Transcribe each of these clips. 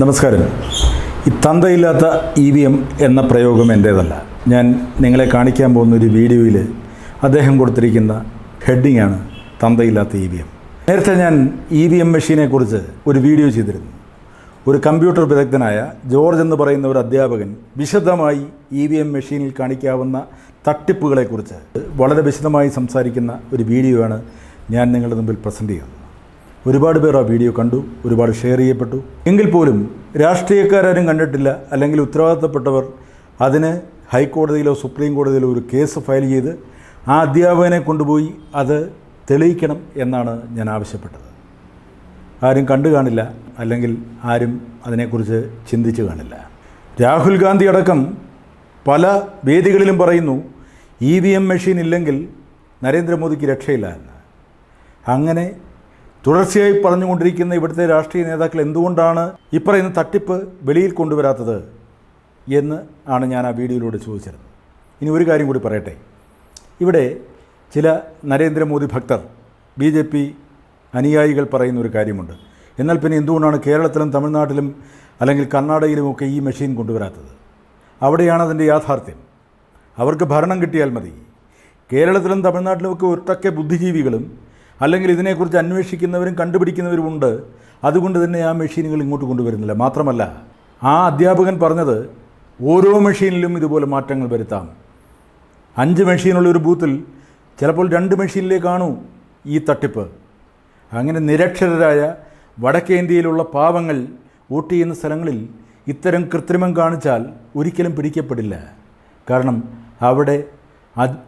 നമസ്കാരം. ഈ തന്തയില്ലാത്ത E V M എന്ന പ്രയോഗം എന്റേതല്ല ഞാൻ നിങ്ങളെ കാണിക്കാൻ പോകുന്ന ഒരു വീഡിയോയിൽ അദ്ദേഹം കൊടുത്തിരിക്കുന്ന ഹെഡിങ്ങാണ് തന്തയില്ലാത്ത ഇ വി എം. നേരത്തെ ഞാൻ ഇ വി എം മെഷീനെക്കുറിച്ച് ഒരു വീഡിയോ ചെയ്തിരുന്നു. ഒരു കമ്പ്യൂട്ടർ വിദഗ്ധനായ ജോർജ് എന്ന് പറയുന്ന ഒരു അധ്യാപകൻ വിശദമായി ഇ വി എം മെഷീനിൽ കാണിക്കാവുന്ന തട്ടിപ്പുകളെക്കുറിച്ച് വളരെ വിശദമായി സംസാരിക്കുന്ന ഒരു വീഡിയോയാണ് ഞാൻ നിങ്ങളുടെ മുമ്പിൽ പ്രസന്റ് ചെയ്യുന്നത്. ഒരുപാട് പേർ ആ വീഡിയോ കണ്ടു ഒരുപാട് ഷെയർ ചെയ്യപ്പെട്ടു. എങ്കിൽ പോലും രാഷ്ട്രീയക്കാരും കണ്ടിട്ടില്ല അല്ലെങ്കിൽ ഉത്തരവാദിത്തപ്പെട്ടവർ അതിന് ഹൈക്കോടതിയിലോ സുപ്രീം കോടതിയിലോ ഒരു കേസ് ഫയൽ ചെയ്ത് ആ അധ്യാപകനെ കൊണ്ടുപോയി അത് തെളിയിക്കണം എന്നാണ് ഞാൻ ആവശ്യപ്പെട്ടത്. ആരും കണ്ടു കാണില്ല അല്ലെങ്കിൽ ആരും അതിനെക്കുറിച്ച് ചിന്തിച്ചു കാണില്ല. രാഹുൽ ഗാന്ധി അടക്കം പല വേദികളിലും പറയുന്നു ഇ വി എം മെഷീൻ ഇല്ലെങ്കിൽ നരേന്ദ്രമോദിക്ക് രക്ഷയില്ല എന്ന്. അങ്ങനെ തുടർച്ചയായി പറഞ്ഞുകൊണ്ടിരിക്കുന്ന ഇവിടുത്തെ രാഷ്ട്രീയ നേതാക്കൾ എന്തുകൊണ്ടാണ് ഈ പറയുന്ന തട്ടിപ്പ് വെളിയിൽ കൊണ്ടുവരാത്തത് എന്ന് ആണ് ഞാൻ ആ വീഡിയോയിലൂടെ ചോദിച്ചിരുന്നത്. ഇനി ഒരു കാര്യം കൂടി പറയട്ടെ. ഇവിടെ ചില നരേന്ദ്രമോദി ഭക്തർ ബി ജെ പി അനുയായികൾ പറയുന്ന ഒരു കാര്യമുണ്ട്. എന്നാൽ പിന്നെ എന്തുകൊണ്ടാണ് കേരളത്തിലും തമിഴ്നാട്ടിലും അല്ലെങ്കിൽ കർണാടകയിലുമൊക്കെ ഈ മെഷീൻ കൊണ്ടുവരാത്തത്? അവിടെയാണ് അതിന്റെ യാഥാർത്ഥ്യം. അവർക്ക് ഭരണം കിട്ടിയാൽ മതി. കേരളത്തിലും തമിഴ്നാട്ടിലുമൊക്കെ ഒട്ടൊക്കെ ബുദ്ധിജീവികളും അല്ലെങ്കിൽ ഇതിനെക്കുറിച്ച് അന്വേഷിക്കുന്നവരും കണ്ടുപിടിക്കുന്നവരും ഉണ്ട്. അതുകൊണ്ട് തന്നെ ആ മെഷീനുകൾ ഇങ്ങോട്ട് കൊണ്ടുവരുന്നില്ല. മാത്രമല്ല ആ അധ്യാപകൻ പറഞ്ഞത് ഓരോ മെഷീനിലും ഇതുപോലെ മാറ്റങ്ങൾ വരുത്താം. അഞ്ച് മെഷീനുള്ള ഒരു ബൂത്തിൽ ചിലപ്പോൾ രണ്ട് മെഷീനിലേ കാണൂ ഈ തട്ടിപ്പ്. അങ്ങനെ നിരക്ഷരരായ വടക്കേന്ത്യയിലുള്ള പാവങ്ങൾ വോട്ട് ചെയ്യുന്ന സ്ഥലങ്ങളിൽ ഇത്തരം കൃത്രിമം കാണിച്ചാൽ ഒരിക്കലും പിടിക്കപ്പെടില്ല. കാരണം അവിടെ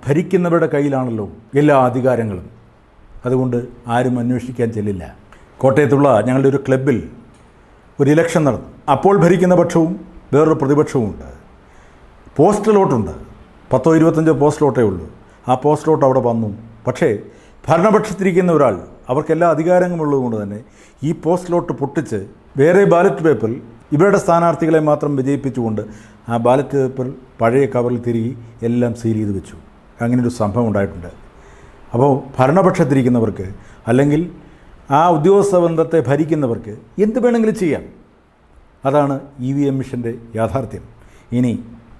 ഭരിക്കുന്നവരുടെ കയ്യിലാണല്ലോ എല്ലാ അധികാരങ്ങളും. അതുകൊണ്ട് ആരും അന്വേഷിക്കാൻ ചെല്ലില്ല. കോട്ടയത്തുള്ള ഞങ്ങളുടെ ഒരു ക്ലബിൽ ഒരു ഇലക്ഷൻ നടന്നു. അപ്പോൾ ഭരിക്കുന്ന പക്ഷവും വേറൊരു പ്രതിപക്ഷവും ഉണ്ട്. പോസ്റ്റൽ വോട്ടുണ്ട് പത്തോ ഇരുപത്തഞ്ചോ പോസ്റ്റൽ വോട്ടേ ഉള്ളൂ. ആ പോസ്റ്റൽ വോട്ട് അവിടെ വന്നു. പക്ഷേ ഭരണപക്ഷത്തിരിക്കുന്ന ഒരാൾ അവർക്ക് എല്ലാ അധികാരങ്ങളുള്ളതുകൊണ്ട് തന്നെ ഈ പോസ്റ്റൽ വോട്ട് പൊട്ടിച്ച് വേറെ ബാലറ്റ് പേപ്പറിൽ ഇവരുടെ സ്ഥാനാർത്ഥികളെ മാത്രം വിജയിപ്പിച്ചുകൊണ്ട് ആ ബാലറ്റ് പേപ്പർ പഴയ കവറിൽ തിരികെ എല്ലാം സീൽ ചെയ്ത് വെച്ചു. അങ്ങനെയൊരു സംഭവം ഉണ്ടായിട്ടുണ്ട്. അപ്പോൾ ഭരണപക്ഷത്തിരിക്കുന്നവർക്ക് അല്ലെങ്കിൽ ആ ഉദ്യോഗസ്ഥ ബന്ധത്തെ ഭരിക്കുന്നവർക്ക് എന്ത് വേണമെങ്കിലും ചെയ്യാം. അതാണ് ഇ വി എം മിഷന്റെ യാഥാർത്ഥ്യം. ഇനി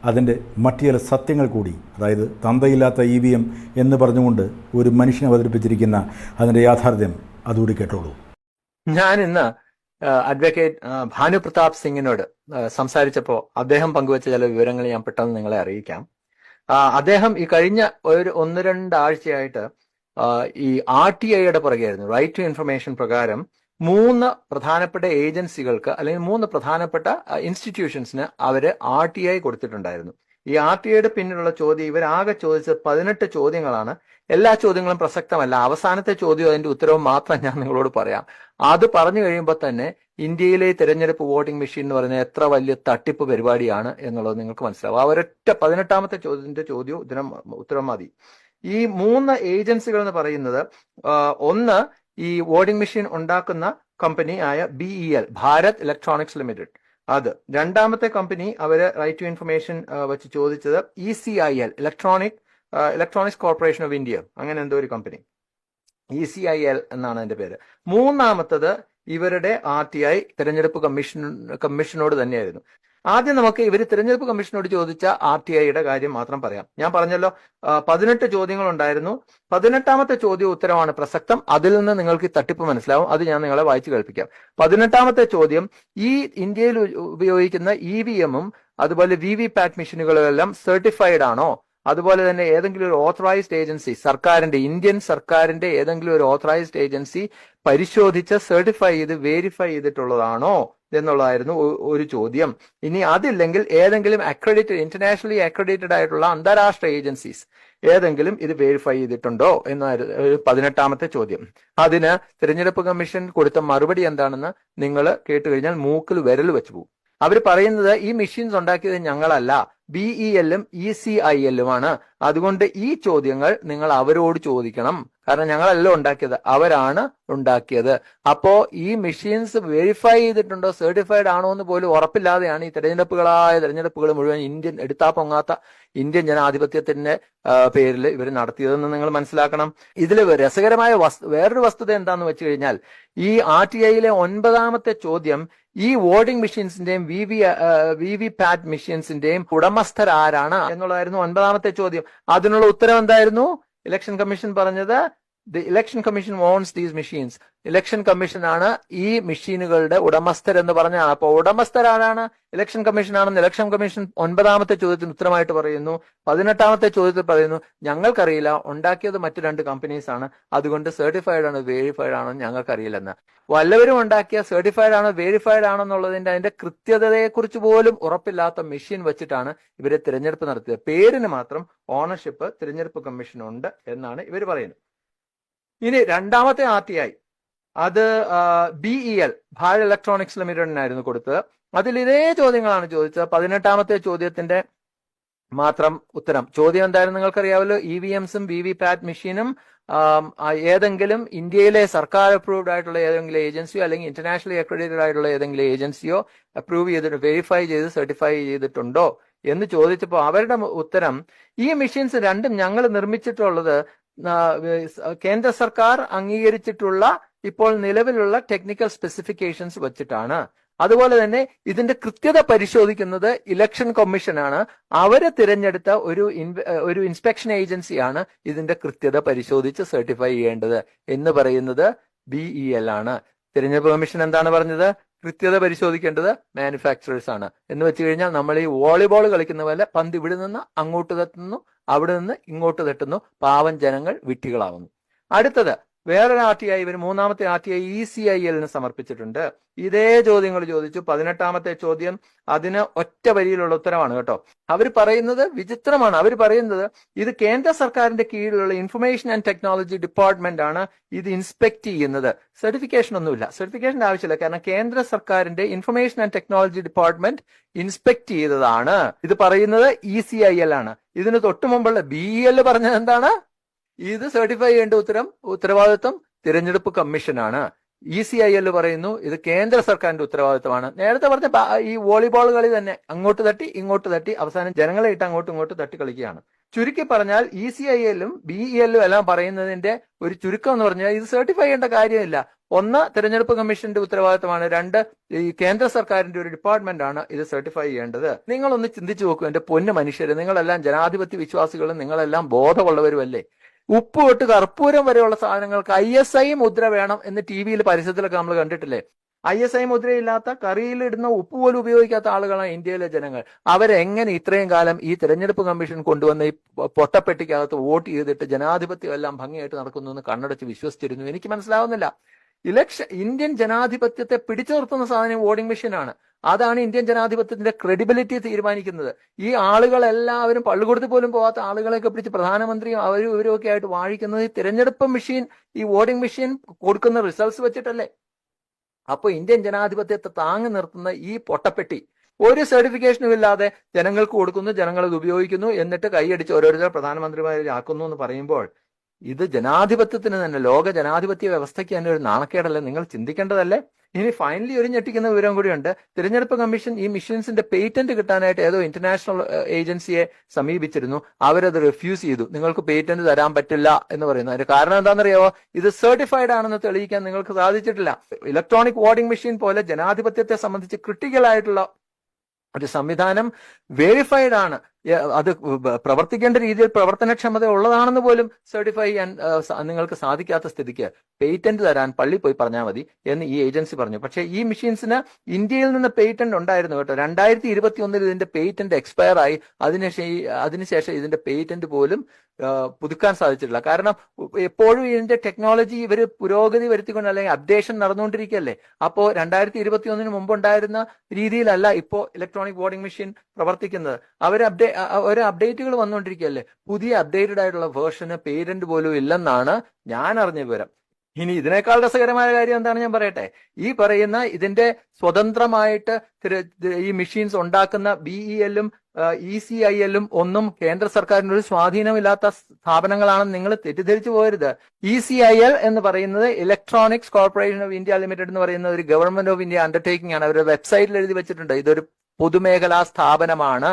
അതിന്റെ മറ്റു ചില സത്യങ്ങൾ കൂടി അതായത് തന്തയില്ലാത്ത ഇ വി എം എന്ന് പറഞ്ഞുകൊണ്ട് ഒരു മനുഷ്യൻ അവതരിപ്പിച്ചിരിക്കുന്ന അതിന്റെ യാഥാർത്ഥ്യം അതുകൂടി കേട്ടോളൂ. ഞാൻ ഇന്ന് അഡ്വക്കേറ്റ് ഭാനു പ്രതാപ് സിംഗിനോട് സംസാരിച്ചപ്പോൾ അദ്ദേഹം പങ്കുവച്ച ചില വിവരങ്ങൾ ഞാൻ പെട്ടെന്ന് നിങ്ങളെ അറിയിക്കാം. അദ്ദേഹം ഈ കഴിഞ്ഞ ഒരു ഒന്ന് രണ്ടാഴ്ചയായിട്ട് ഈ ആർ ടി ഐയുടെ പുറകെയായിരുന്നു. റൈറ്റ് ടു ഇൻഫർമേഷൻ പ്രകാരം മൂന്ന് പ്രധാനപ്പെട്ട ഏജൻസികൾക്ക് അല്ലെങ്കിൽ മൂന്ന് പ്രധാനപ്പെട്ട ഇൻസ്റ്റിറ്റ്യൂഷൻസിന് അവർ ആർ ടി ഐ കൊടുത്തിട്ടുണ്ടായിരുന്നു. ഈ ആർ ടി ഐയുടെ പിന്നിലുള്ള ചോദ്യം ഇവരാകെ ചോദിച്ചത് പതിനെട്ട് ചോദ്യങ്ങളാണ്. എല്ലാ ചോദ്യങ്ങളും പ്രസക്തമല്ല. അവസാനത്തെ ചോദ്യം അതിന്റെ ഉത്തരവും മാത്രം ഞാൻ നിങ്ങളോട് പറയാം. അത് പറഞ്ഞു കഴിയുമ്പോൾ തന്നെ ഇന്ത്യയിലെ തിരഞ്ഞെടുപ്പ് വോട്ടിംഗ് മെഷീൻ എന്ന് പറയുന്നത് എത്ര വലിയ തട്ടിപ്പ് പരിപാടിയാണ് എന്നുള്ളത് നിങ്ങൾക്ക് മനസ്സിലാവും. ആ ഒരൊറ്റ പതിനെട്ടാമത്തെ ചോദ്യത്തിന്റെ ചോദ്യവും ഉത്തരം ഉത്തരം മതി. ഈ മൂന്ന് ഏജൻസികൾ എന്ന് പറയുന്നത് ഒന്ന് ഈ വോട്ടിംഗ് മെഷീൻ ഉണ്ടാക്കുന്ന കമ്പനി ആയ B E L Bharat Electronics Limited. അത്. രണ്ടാമത്തെ കമ്പനി അവർ റൈറ്റ് ടു ഇൻഫർമേഷൻ വെച്ച് ചോദിച്ചത് E C I L electronic Electronics Corporation of India. അങ്ങനെ എന്തോ ഒരു company. E C I L എന്നാണ് അതിന്റെ പേര്. മൂന്നാമത്തത് ഇവരുടെ ആർ ടി ഐ തെരഞ്ഞെടുപ്പ് കമ്മീഷൻ കമ്മീഷനോട് തന്നെയായിരുന്നു. ആദ്യം നമുക്ക് ഇവർ തിരഞ്ഞെടുപ്പ് കമ്മീഷനോട് ചോദിച്ച ആർ ടി ഐയുടെ കാര്യം മാത്രം പറയാം. ഞാൻ പറഞ്ഞല്ലോ പതിനെട്ട് ചോദ്യങ്ങൾ ഉണ്ടായിരുന്നു പതിനെട്ടാമത്തെ ചോദ്യ ഉത്തരമാണ് പ്രസക്തം. അതിൽ നിന്ന് നിങ്ങൾക്ക് തട്ടിപ്പ് മനസ്സിലാവും. അത് ഞാൻ നിങ്ങളെ വായിച്ചു കേൾപ്പിക്കാം. പതിനെട്ടാമത്തെ ചോദ്യം ഈ ഇന്ത്യയിൽ ഉപയോഗിക്കുന്ന ഇ വി എമ്മും അതുപോലെ വി വി പാറ്റ് മെഷീനുകളെല്ലാം സർട്ടിഫൈഡ് ആണോ? അതുപോലെ തന്നെ ഏതെങ്കിലും ഒരു ഓത്തറൈസ്ഡ് ഏജൻസി സർക്കാരിന്റെ ഇന്ത്യൻ സർക്കാരിന്റെ ഏതെങ്കിലും ഒരു ഓത്തറൈസ്ഡ് ഏജൻസി പരിശോധിച്ച് സർട്ടിഫൈ ചെയ്ത് വേരിഫൈ ചെയ്തിട്ടുള്ളതാണോ എന്നുള്ളതായിരുന്നു ഒരു ചോദ്യം. ഇനി അതില്ലെങ്കിൽ ഏതെങ്കിലും അക്രഡിറ്റഡ് ഇന്റർനാഷണലി അക്രഡിറ്റഡ് ആയിട്ടുള്ള അന്താരാഷ്ട്ര ഏജൻസീസ് ഏതെങ്കിലും ഇത് വേരിഫൈ ചെയ്തിട്ടുണ്ടോ എന്നായിരുന്നു പതിനെട്ടാമത്തെ ചോദ്യം. അതിന് തിരഞ്ഞെടുപ്പ് കമ്മീഷൻ കൊടുത്ത മറുപടി എന്താണെന്ന് നിങ്ങൾ കേട്ടുകഴിഞ്ഞാൽ മൂക്കിൽ വിരൽ വെച്ചു പോകും. അവർ പറയുന്നത് ഈ മെഷീൻസ് ഉണ്ടാക്കിയത് ഞങ്ങളല്ല. ബി ഇ എല്ലും ഇ സി ഐ എല്ലുമാണ് അതുകൊണ്ട് ഈ ചോദ്യങ്ങൾ നിങ്ങൾ അവരോട് ചോദിക്കണം. കാരണം ഞങ്ങളല്ല ഉണ്ടാക്കിയത്. അവരാണ് ഉണ്ടാക്കിയത്. അപ്പോ ഈ മെഷീൻസ് വെരിഫൈ ചെയ്തിട്ടുണ്ടോ സർട്ടിഫൈഡ് ആണോ എന്ന് പോലും ഉറപ്പില്ലാതെയാണ് ഈ തെരഞ്ഞെടുപ്പുകളായ തെരഞ്ഞെടുപ്പുകൾ മുഴുവൻ ഇന്ത്യൻ എടുത്താ പൊങ്ങാത്ത ഇന്ത്യൻ ജനാധിപത്യത്തിന്റെ പേരിൽ ഇവർ നടത്തിയതെന്ന് നിങ്ങൾ മനസ്സിലാക്കണം. ഇതിൽ രസകരമായ വേറൊരു വസ്തുത എന്താന്ന് വെച്ച് കഴിഞ്ഞാൽ ഈ ആർ ടി ഐയിലെ ഒൻപതാമത്തെ ചോദ്യം ഈ voting മെഷീൻസിന്റെയും V V V V PAT മെഷീൻസിന്റെയും ഉടമസ്ഥർ ആരാണ് എന്നുള്ളതായിരുന്നു ഒൻപതാമത്തെ ചോദ്യം. അതിനുള്ള ഉത്തരം എന്തായിരുന്നു? ഇലക്ഷൻ കമ്മീഷൻ പറഞ്ഞത് election commission owns these machines election കമ്മീഷനാണ് ഈ മെഷീനുകളുടെ ഉടമസ്ഥർ എന്ന് പറഞ്ഞാണ് അപ്പോൾ ഉടമസ്ഥരാരാണ് ഇലക്ഷൻ കമ്മീഷൻ ആണെന്ന് ഇലക്ഷൻ കമ്മീഷൻ ഒൻപതാമത്തെ ചോദ്യത്തിന് ഉത്തരമായിട്ട് പറയുന്നു. പതിനെട്ടാമത്തെ ചോദ്യത്തിൽ പറയുന്നു ഞങ്ങൾക്കറിയില്ല ഉണ്ടാക്കിയത് മറ്റു രണ്ട് കമ്പനീസ് ആണ്. അതുകൊണ്ട് സർട്ടിഫൈഡ് ആണ് വേരിഫൈഡ് ആണോ ഞങ്ങൾക്കറിയില്ലെന്ന്. വല്ലവരും ഉണ്ടാക്കിയ സർട്ടിഫൈഡ് ആണോ വേരിഫൈഡ് ആണോ എന്നുള്ളതിന്റെ അതിന്റെ കൃത്യതയെക്കുറിച്ച് പോലും ഉറപ്പില്ലാത്ത മെഷീൻ വെച്ചിട്ടാണ് ഇവരെ തിരഞ്ഞെടുപ്പ് നടത്തിയത്. പേരിന് മാത്രം ഓണർഷിപ്പ് തിരഞ്ഞെടുപ്പ് കമ്മീഷൻ ഉണ്ട് എന്നാണ് ഇവർ പറയുന്നത്. ഇനി രണ്ടാമത്തെ ആർ ടി ഐ അത് B E L Bharat Electronics ലിമിറ്റഡിനായിരുന്നു കൊടുത്തത്. അതിൽ ഇതേ ചോദ്യങ്ങളാണ് ചോദിച്ചത്. പതിനെട്ടാമത്തെ ചോദ്യത്തിന്റെ മാത്രം ഉത്തരം. ചോദ്യം എന്തായാലും നിങ്ങൾക്കറിയാമല്ലോ. ഇ വി എംസും വി വി പാറ്റ് മെഷീനും ഏതെങ്കിലും ഇന്ത്യയിലെ സർക്കാർ അപ്രൂവ്ഡ് ആയിട്ടുള്ള ഏതെങ്കിലും ഏജൻസിയോ അല്ലെങ്കിൽ ഇന്റർനാഷണലി അക്രഡിറ്റഡ് ആയിട്ടുള്ള ഏതെങ്കിലും ഏജൻസിയോ അപ്രൂവ് ചെയ്തിട്ട് വെരിഫൈ ചെയ്ത് സർട്ടിഫൈ ചെയ്തിട്ടുണ്ടോ എന്ന് ചോദിച്ചപ്പോൾ അവരുടെ ഉത്തരം ഈ മെഷീൻസ് രണ്ടും ഞങ്ങൾ നിർമ്മിച്ചിട്ടുള്ളത് കേന്ദ്ര സർക്കാർ അംഗീകരിച്ചിട്ടുള്ള ഇപ്പോൾ നിലവിലുള്ള ടെക്നിക്കൽ സ്പെസിഫിക്കേഷൻസ് വെച്ചിട്ടാണ്. അതുപോലെ തന്നെ ഇതിന്റെ കൃത്യത പരിശോധിക്കുന്നത് ഇലക്ഷൻ കമ്മീഷനാണ് അവരെ തിരഞ്ഞെടുത്ത ഒരു ഒരു ഇൻസ്പെക്ഷൻ ഏജൻസിയാണ് ഇതിന്റെ കൃത്യത പരിശോധിച്ച് സർട്ടിഫൈ ചെയ്യേണ്ടത് എന്ന് പറയുന്നത് ബി ഇ എൽ ആണ്. തിരഞ്ഞെടുപ്പ് കമ്മീഷൻ എന്താണ് പറഞ്ഞത്? കൃത്യത പരിശോധിക്കേണ്ടത് മാനുഫാക്ചറേഴ്സ് ആണ്. എന്ന് വെച്ച് കഴിഞ്ഞാൽ നമ്മൾ ഈ വോളിബോൾ കളിക്കുന്ന പോലെ പന്ത് ഇവിടെ നിന്ന് അങ്ങോട്ട് തട്ടുന്നു അവിടെ നിന്ന് ഇങ്ങോട്ട് തട്ടുന്നു. പാവം ജനങ്ങൾ വിട്ടികളാവുന്നു അടുത്തത് വേറൊരു ആർ ടി ഐ ഇവർ മൂന്നാമത്തെ R T I E C I എല്ലിന് സമർപ്പിച്ചിട്ടുണ്ട്. ഇതേ ചോദ്യങ്ങൾ ചോദിച്ചു. പതിനെട്ടാമത്തെ ചോദ്യം അതിന് ഒറ്റ വരിയിലുള്ള ഉത്തരമാണ് കേട്ടോ. അവർ പറയുന്നത് വിചിത്രമാണ്. അവർ പറയുന്നത് ഇത് കേന്ദ്ര സർക്കാരിന്റെ കീഴിലുള്ള ഇൻഫർമേഷൻ ആൻഡ് ടെക്നോളജി ഡിപ്പാർട്ട്മെന്റ് ആണ് ഇത് ഇൻസ്പെക്ട് ചെയ്യുന്നത്. സർട്ടിഫിക്കേഷൻ ഒന്നുമില്ല. സർട്ടിഫിക്കേഷന്റെ ആവശ്യമില്ല. കാരണം കേന്ദ്ര സർക്കാരിന്റെ information and technology department inspect ചെയ്തതാണ്. ഇത് പറയുന്നത് ഇ സി ഐ എൽ ആണ്. ഇതിന് തൊട്ടു മുമ്പുള്ള ബി ഇ എൽ പറഞ്ഞത് എന്താണ്? ഇത് സർട്ടിഫൈ ചെയ്യേണ്ട ഉത്തരം ഉത്തരവാദിത്വം തിരഞ്ഞെടുപ്പ് കമ്മീഷനാണ്. ഇ സി ഐ എൽ പറയുന്നു ഇത് കേന്ദ്ര സർക്കാരിന്റെ ഉത്തരവാദിത്തമാണ് നേരത്തെ പറഞ്ഞ ഈ വോളിബോൾ കളി തന്നെ അങ്ങോട്ട് തട്ടി ഇങ്ങോട്ട് തട്ടി അവസാനം ജനങ്ങളെ ഇട്ട് അങ്ങോട്ടും ഇങ്ങോട്ടും തട്ടി കളിക്കുകയാണ്. ചുരുക്കി പറഞ്ഞാൽ ഇ സി ഐ എല്ലും ബി ഇ എല്ലും എല്ലാം പറയുന്നതിന്റെ ഒരു ചുരുക്കം എന്ന് പറഞ്ഞാൽ ഇത് സർട്ടിഫൈ ചെയ്യേണ്ട കാര്യമില്ല. ഒന്ന് തെരഞ്ഞെടുപ്പ് കമ്മീഷന്റെ ഉത്തരവാദിത്തമാണ് രണ്ട് ഈ കേന്ദ്ര സർക്കാരിന്റെ ഒരു ഡിപ്പാർട്ട്മെന്റ് ആണ് ഇത് സർട്ടിഫൈ ചെയ്യേണ്ടത്. നിങ്ങളൊന്ന് ചിന്തിച്ചു നോക്കൂ എന്റെ പൊന്നു മനുഷ്യര് നിങ്ങളെല്ലാം ജനാധിപത്യ വിശ്വാസികളും നിങ്ങളെല്ലാം ബോധമുള്ളവരുമല്ലേ? ഉപ്പ് തൊട്ട് കർപ്പൂരം വരെയുള്ള സാധനങ്ങൾക്ക് ഐ എസ് ഐ മുദ്ര വേണം എന്ന് ടി വിയിൽ പരസ്യത്തിലൊക്കെ നമ്മൾ കണ്ടിട്ടില്ലേ? ഐ എസ് ഐ മുദ്രയില്ലാത്ത കറിയിലിടുന്ന ഉപ്പ് പോലും ഉപയോഗിക്കാത്ത ആളുകളാണ് ഇന്ത്യയിലെ ജനങ്ങൾ. അവരെങ്ങനെ ഇത്രയും കാലം ഈ തെരഞ്ഞെടുപ്പ് കമ്മീഷൻ കൊണ്ടുവന്ന ഈ പൊട്ടപ്പെട്ടിക്കകത്ത് വോട്ട് ചെയ്തിട്ട് ജനാധിപത്യം എല്ലാം ഭംഗിയായിട്ട് നടക്കുന്നു എന്ന് കണ്ണടച്ച് വിശ്വസിച്ചിരുന്നു? എനിക്ക് മനസ്സിലാവുന്നില്ല. ഇലക്ഷൻ ഇന്ത്യൻ ജനാധിപത്യത്തെ പിടിച്ചു നിർത്തുന്ന സാധനം വോട്ടിംഗ് മെഷീനാണ്. അതാണ് ഇന്ത്യൻ ജനാധിപത്യത്തിന്റെ ക്രെഡിബിലിറ്റി തീരുമാനിക്കുന്നത്. ഈ ആളുകളെല്ലാവരും പള്ളിക്കൂടത്തിൽ പോലും പോകാത്ത ആളുകളെയൊക്കെ പിടിച്ച് പ്രധാനമന്ത്രിയും അവരും ഇവരും ഒക്കെ ആയിട്ട് വാഴിക്കുന്നത് ഈ തിരഞ്ഞെടുപ്പ് മെഷീൻ ഈ വോട്ടിംഗ് മെഷീൻ കൊടുക്കുന്ന റിസൾട്ട്സ് വെച്ചിട്ടല്ലേ? അപ്പോൾ ഇന്ത്യൻ ജനാധിപത്യത്തെ താങ്ങി നിർത്തുന്ന ഈ പൊട്ടപ്പെട്ടി ഒരു സർട്ടിഫിക്കേഷനും ഇല്ലാതെ ജനങ്ങൾക്ക് കൊടുക്കുന്നു ജനങ്ങൾ അത് ഉപയോഗിക്കുന്നു എന്നിട്ട് കൈയടിച്ച് ഓരോരുത്തർ പ്രധാനമന്ത്രിമാരാക്കുന്നു എന്ന് പറയുമ്പോൾ ഇത് ജനാധിപത്യത്തിന് തന്നെ ലോക ജനാധിപത്യ വ്യവസ്ഥയ്ക്ക് തന്നെ ഒരു നാണക്കേടല്ലേ? നിങ്ങൾ ചിന്തിക്കേണ്ടതല്ലേ? ഇനി ഫൈനലി ഒരു ഞെട്ടിക്കുന്ന വിവരം കൂടിയുണ്ട് തിരഞ്ഞെടുപ്പ് കമ്മീഷൻ ഈ മിഷൻസിന്റെ പേറ്റന്റ് കിട്ടാനായിട്ട് ഏതോ ഇന്റർനാഷണൽ ഏജൻസിയെ സമീപിച്ചിരുന്നു. അവരത് റിഫ്യൂസ് ചെയ്തു. നിങ്ങൾക്ക് പേറ്റന്റ് തരാൻ പറ്റില്ല എന്ന് പറയുന്നു. അതിന്റെ കാരണം എന്താണെന്നറിയാവോ? ഇത് സർട്ടിഫൈഡ് ആണെന്ന് തെളിയിക്കാൻ നിങ്ങൾക്ക് സാധിച്ചിട്ടില്ല. ഇലക്ട്രോണിക് വോട്ടിംഗ് മെഷീൻ പോലെ ജനാധിപത്യത്തെ സംബന്ധിച്ച് ക്രിട്ടിക്കൽ ആയിട്ടുള്ള ഒരു സംവിധാനം വെരിഫൈഡ് ആണ്. അത് പ്രവർത്തിക്കേണ്ട രീതിയിൽ പ്രവർത്തനക്ഷമത ഉള്ളതാണെന്ന് പോലും സർട്ടിഫൈ ചെയ്യാൻ നിങ്ങൾക്ക് സാധിക്കാത്ത സ്ഥിതിക്ക് പേറ്റന്റ് തരാൻ പള്ളി പോയി പറഞ്ഞാൽ മതി എന്ന് ഈ ഏജൻസി പറഞ്ഞു. പക്ഷേ ഈ മെഷീൻസിന് ഇന്ത്യയിൽ നിന്ന് പേറ്റന്റ് ഉണ്ടായിരുന്നു കേട്ടോ. രണ്ടായിരത്തി ഇരുപത്തി ഒന്നിൽ ഇതിന്റെ പേറ്റന്റ് എക്സ്പയർ ആയി അതിനുശേഷം അതിനുശേഷം ഇതിന്റെ പേറ്റന്റ് പോലും പുതുക്കാൻ സാധിച്ചിട്ടില്ല. കാരണം എപ്പോഴും ഇതിന്റെ ടെക്നോളജി ഇവർ പുരോഗതി വരുത്തിക്കൊണ്ട് അല്ലെങ്കിൽ അപ്ഡേഷൻ നടന്നുകൊണ്ടിരിക്കുകയല്ലേ? അപ്പോൾ രണ്ടായിരത്തി ഇരുപത്തി ഒന്നിന് മുമ്പ് ഉണ്ടായിരുന്ന രീതിയിലല്ല ഇപ്പോൾ ഇലക്ട്രോണിക് വോട്ടിംഗ് മെഷീൻ പ്രവർത്തിക്കുന്നത്. അവർ അപ്ഡേ ഓരോ അപ്ഡേറ്റുകൾ വന്നുകൊണ്ടിരിക്കുകയല്ലേ? പുതിയ അപ്ഡേറ്റഡ് ആയിട്ടുള്ള വേർഷന് പേരന്റ് പോലും ഇല്ലെന്നാണ് ഞാൻ അറിഞ്ഞ വിവരം. ഇനി ഇതിനേക്കാൾ രസകരമായ കാര്യം എന്താണ് ഞാൻ പറയട്ടെ? ഈ പറയുന്ന ഇതിന്റെ സ്വതന്ത്രമായിട്ട് ഈ മെഷീൻസ് ഉണ്ടാക്കുന്ന ബി ഇ എല്ലും ഇ സി ഐ എല്ലും ഒന്നും കേന്ദ്ര സർക്കാരിന്റെ ഒരു സ്വാധീനമില്ലാത്ത സ്ഥാപനങ്ങളാണെന്ന് നിങ്ങൾ തെറ്റിദ്ധരിച്ചു പോകരുത്. ഇ സി ഐ എൽ എന്ന് പറയുന്നത് Electronics Corporation of India Limited എന്ന് പറയുന്ന ഒരു ഗവൺമെന്റ് ഓഫ് ഇന്ത്യ അണ്ടർടേക്കിംഗ് ആണ്. അവരുടെ വെബ്സൈറ്റിൽ എഴുതി വെച്ചിട്ടുണ്ട്. ഇതൊരു പൊതുമേഖലാ സ്ഥാപനമാണ്.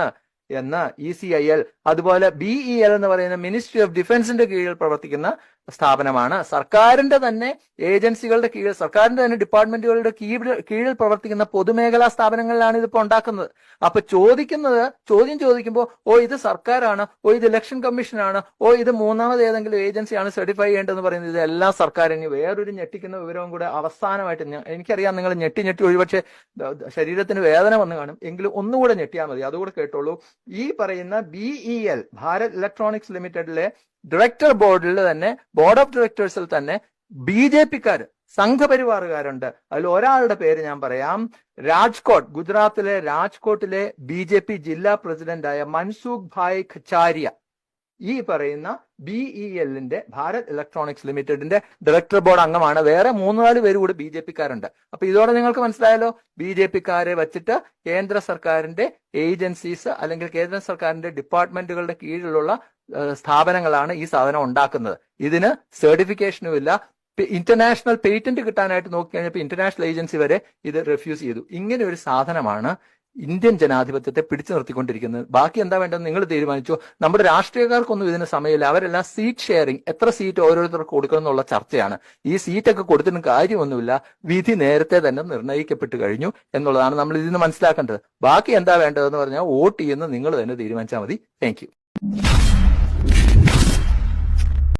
എന്ന് ഇ സി ഐ എൽ അതുപോലെ ബിഇ എൽ എന്ന് പറയുന്ന മിനിസ്ട്രി ഓഫ് ഡിഫൻസിന്റെ കീഴിൽ പ്രവർത്തിക്കുന്ന സ്ഥാപനമാണ്. സർക്കാരിന്റെ തന്നെ ഏജൻസികളുടെ കീഴിൽ സർക്കാരിന്റെ തന്നെ ഡിപ്പാർട്ട്മെന്റുകളുടെ കീഴിൽ കീഴിൽ പ്രവർത്തിക്കുന്ന പൊതുമേഖലാ സ്ഥാപനങ്ങളിലാണ് ഇതിപ്പോ ഉണ്ടാക്കുന്നത്. അപ്പൊ ചോദിക്കുന്നത് ചോദ്യം ചോദിക്കുമ്പോൾ ഓ ഇത് സർക്കാരാണ് ഓ ഇത് ഇലക്ഷൻ കമ്മീഷനാണ് ഓ ഇത് മൂന്നാമത് ഏതെങ്കിലും ഏജൻസിയാണ് സർട്ടിഫൈ ചെയ്യേണ്ടതെന്ന് പറയുന്നത്. ഇതെല്ലാം ഇനി വേറൊരു ഞെട്ടിക്കുന്ന വിവരവും കൂടെ അവസാനമായിട്ട് എനിക്കറിയാം നിങ്ങൾ ഞെട്ടി ഞെട്ടി ഒഴി ദ- ശരീരത്തിന് വേദന വന്ന് കാണും. എങ്കിലും ഒന്നുകൂടെ ഞെട്ടിയാൽ മതി. അതുകൂടെ കേട്ടോളൂ. ഈ പറയുന്ന B E L Bharat Electronics ലിമിറ്റഡിലെ director ബോർഡിൽ തന്നെ ബോർഡ് ഓഫ് ഡയറക്ടേഴ്സിൽ തന്നെ ബി ജെ പിക്കാർ സംഘപരിവാറുകാരുണ്ട്. അതിൽ ഒരാളുടെ പേര് ഞാൻ പറയാം. രാജ്കോട്ട് ഗുജറാത്തിലെ രാജ്കോട്ടിലെ ബി ജെ പി ജില്ലാ പ്രസിഡന്റായ മൻസൂഖ് ഭായ് ഖച്ചാരിയ ഈ പറയുന്ന ബി ഇ എല്ലിന്റെ ഭാരത് ഇലക്ട്രോണിക്സ് ലിമിറ്റഡിന്റെ ഡയറക്ടർ ബോർഡ് അംഗമാണ്. വേറെ മൂന്ന് നാല് പേര് കൂടി ബി ജെ പിക്കാരുണ്ട് അപ്പൊ ഇതോടെ നിങ്ങൾക്ക് മനസ്സിലായല്ലോ ബി ജെ പിക്കാരെ വെച്ചിട്ട് കേന്ദ്ര സർക്കാരിന്റെ ഏജൻസീസ് അല്ലെങ്കിൽ കേന്ദ്ര സർക്കാരിന്റെ ഡിപ്പാർട്ട്മെന്റുകളുടെ കീഴിലുള്ള സ്ഥാപനങ്ങളാണ് ഈ സാധനം ഉണ്ടാക്കുന്നത്. ഇതിന് സർട്ടിഫിക്കേഷനും ഇല്ല. ഇന്റർനാഷണൽ പേറ്റന്റ് കിട്ടാനായിട്ട് നോക്കി കഴിഞ്ഞപ്പോൾ ഇന്റർനാഷണൽ ഏജൻസി വരെ ഇത് റെഫ്യൂസ് ചെയ്തു. ഇങ്ങനെ ഒരു സാധനമാണ് ഇന്ത്യൻ ജനാധിപത്യത്തെ പിടിച്ചു നിർത്തിക്കൊണ്ടിരിക്കുന്നത് ബാക്കി എന്താ വേണ്ടത് നിങ്ങൾ തീരുമാനിച്ചു. നമ്മുടെ രാഷ്ട്രീയക്കാർക്കൊന്നും ഇതിന് സമയമില്ല. അവരെല്ലാം സീറ്റ് ഷെയറിംഗ് എത്ര സീറ്റ് ഓരോരുത്തർക്ക് കൊടുക്കണം എന്നുള്ള ചർച്ചയാണ്. ഈ സീറ്റൊക്കെ കൊടുത്തിട്ട് കാര്യമൊന്നുമില്ല. വിധി നേരത്തെ തന്നെ നിർണയിക്കപ്പെട്ട് കഴിഞ്ഞു എന്നുള്ളതാണ് നമ്മൾ ഇതിന് മനസ്സിലാക്കേണ്ടത്. ബാക്കി എന്താ വേണ്ടതെന്ന് പറഞ്ഞാൽ വോട്ട് ചെയ്യുന്ന നിങ്ങൾ തന്നെ തീരുമാനിച്ചാൽ മതി. താങ്ക്